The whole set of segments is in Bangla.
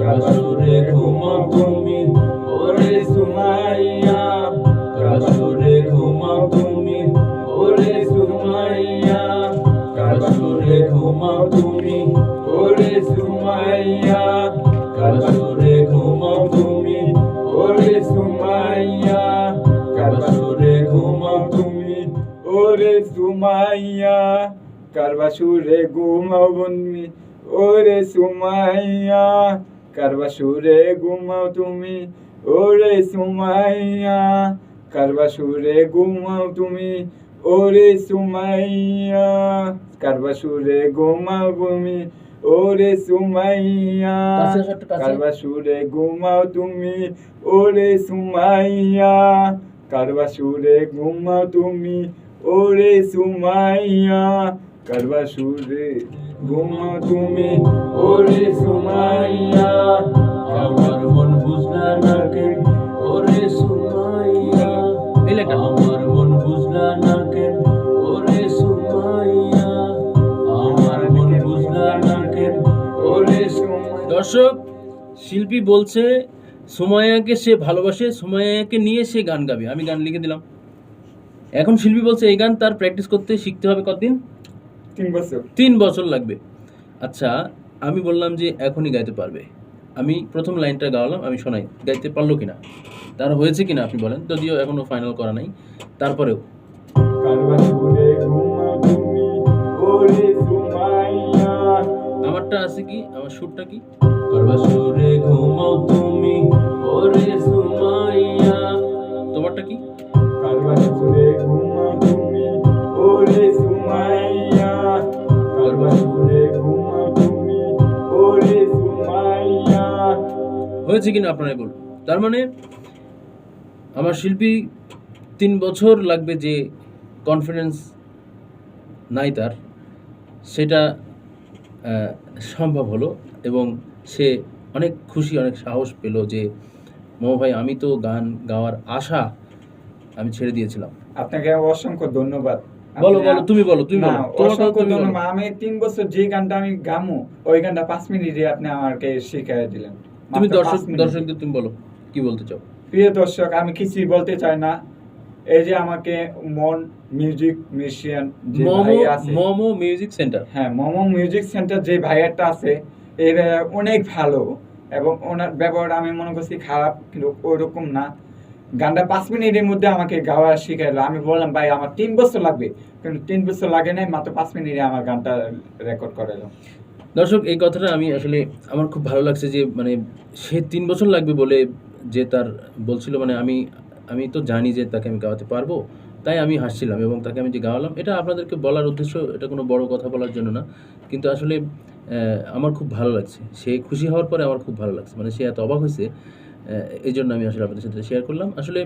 কাসুরে ঘুমাও তুমি ওরে সুমাইয়া। কাসুরে ঘুমাও তুমি ওরে সুমাইয়া। কাসুরে ঘুমাও তুমি ওরে সুমাইয়া। কাসুরে ঘুমাও তুমি ওরে সুমাইয়া। কাসুরে ঘুমাও তুমি ওরে সুমাইয়া। কারবাসুরে ঘুমাও তুমি ওরে সুমাইয়া কারবাসুরে ঘুমাও তুমি। ওরে সুমাইয়া কারবাসুরে ঘুমাও তুমি। ওরে সুমাইয়া কারবাসুরে ঘুমাও তুমি। ওরে সুমাইয়া কাছে। কারবাসুরে ঘুমাও তুমি। ওরে সুমাইয়া কারবাসুরে ঘুমাও তুমি। ওরে সুমাইয়া কারবাসুরে ঘুমাও তুমি ওরে সুমাইয়া। আমার মন বুঝলা না কেন ওরে সুমাইয়া। আমার মন বুঝলা না কেন ওরে সুমাইয়া। আমার মন বুঝলা না কেন ওরে সুমাইয়া। দর্শক শিল্পী বলছে সুমাইয়াকে সে ভালোবাসে সুমাইয়াকে নিয়ে সে গান গাবে। আমি গান লিখে দিলাম। এখন শিল্পী বলছে এই গান তার প্র্যাকটিস করতে শিখতে হবে কতদিন? তিন বছর। তিন বছর লাগবে। আচ্ছা আমি বললাম যে এখনই গাইতে পারবে। আমি প্রথম লাইনটা গাওয়ালাম আমি শোনাই গাইতে পারল কিনা? তার হয়েছে কিনা আপনি বলেন যদিও এখনও ফাইনাল করা নাই। তারপরেও। আমারটা আছে কি? আমার সুরটা কি? তোমারটা কি? হয়েছে কিনা আপনারাই বলুন। তার মানে আমার শিল্পী তিন বছর লাগবে যে কনফিডেন্স নাই তার সেটা সম্ভব হলো এবং সে অনেক খুশি অনেক সাহস পেল যে মো ভাই আমি তো গান গাওয়ার আশা আমি ছেড়ে দিয়েছিলাম। আপনাকে অসংখ্য ধন্যবাদ। বলো বলো তুমি বলো তুমি বলো অসংখ্য ধন্যবাদ। আমি তিন বছর যে গানটা আমি গামো ওই গানটা পাঁচ মিনিটে আপনি আমাকে শিখিয়ে দিলেন। তুমি দর্শক দর্শকদের তুমি বলো কি বলতে চাও? প্রিয় দর্শক আমি কিছুই বলতে চাই না। এই যে আমাকে মন মিউজিক মিউজিশিয়ান যে ভাই আছে মোমো মিউজিক সেন্টার। হ্যাঁ মোমো মিউজিক সেন্টার যে ভাইয়ারটা আছে এই ভাইয়া অনেক ভালো এবং ওনার ব্যবহার আমি মনে করছি খারাপ কিন্তু ওরকম না। গানটা পাঁচ মিনিটের মধ্যে আমাকে গাওয়া শিখাইলো। আমি বললাম ভাই আমার তিন বছর লাগবে। কিন্তু তিন বছর লাগে নাই মাত্র পাঁচ মিনিটে আমার গানটা রেকর্ড করালো দর্শক, এই কথাটা আমি আসলে আমার খুব ভালো লাগছে যে মানে সে তিন বছর লাগবে বলে যে তার বলছিল মানে আমি আমি তো জানি যে তাকে আমি গাওয়াতে পারব, তাই আমি হাসছিলাম এবং তাকে আমি যে গাওয়ালাম, এটা আপনাদেরকে বলার উদ্দেশ্য, এটা কোনো বড় কথা বলার জন্য না। কিন্তু আসলে আমার খুব ভালো লাগছে। সে খুশি হওয়ার পরে আমার খুব ভালো লাগছে। মানে সে এত অবাক হয়েছে এই জন্য আমি আসলে আপনাদের সাথে শেয়ার করলাম। আসলে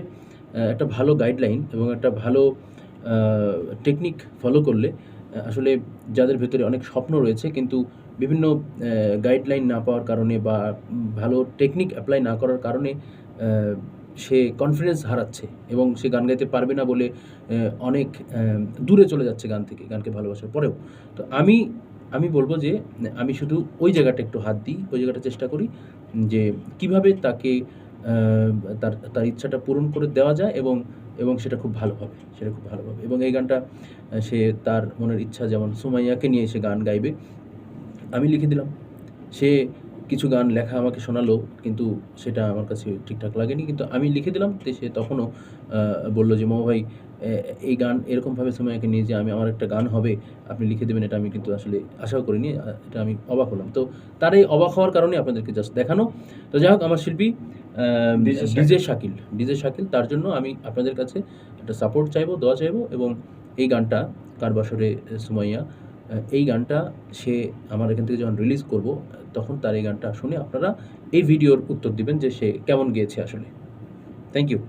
একটা ভালো গাইডলাইন এবং একটা ভালো টেকনিক ফলো করলে আসলে যাদের ভেতরে অনেক স্বপ্ন রয়েছে, কিন্তু বিভিন্ন গাইডলাইন না পাওয়ার কারণে বা ভালো টেকনিক অ্যাপ্লাই না করার কারণে সে কনফিডেন্স হারাচ্ছে এবং সে গান গাইতে পারবে না বলে অনেক দূরে চলে যাচ্ছে গান থেকে, গানকে ভালোবাসার পরেও। তো আমি আমি বলব যে, আমি শুধু ওই জায়গাটা একটু হাত দিই, ওই জায়গাটা চেষ্টা করি যে কীভাবে তাকে তার তার ইচ্ছাটা পূরণ করে দেওয়া যায় এবং এবং সেটা খুব ভালো হবে, সেটা খুব ভালো হবে। এবং এই গানটা, সে তার মনের ইচ্ছা যেমন সুমাইয়াকে নিয়ে সে গান গাইবে আমি লিখে দিলাম। সে কিছু গান লেখা আমাকে শোনালো কিন্তু সেটা আমার কাছে ঠিকঠাক লাগেনি। কিন্তু আমি লিখে দিলাম তো সে তখনও বলল যে মৌ ভাই এই গান এরকমভাবে সময়কে নিয়ে যে আমি আমার একটা গান হবে আপনি লিখে দেবেন এটা আমি কিন্তু আসলে আশাও করিনি এটা আমি অবাক হলাম। তো তার এই অবাক হওয়ার কারণে আপনাদেরকে জাস্ট দেখানো। তো যাই হোক আমার শিল্পী ডিজে শাকিল। ডিজে শাকিল তার জন্য আমি আপনাদের কাছে একটা সাপোর্ট চাইব দোয়া চাইব এবং এই গানটা কার বাসরে সুমাইয়া এই গানটা সে আমার এখান থেকে যখন রিলিজ করব, তখন তার এই গানটা শুনে আপনারা এই ভিডিওর উত্তর দিবেন যে সে কেমন গিয়েছে আসলে। Thank you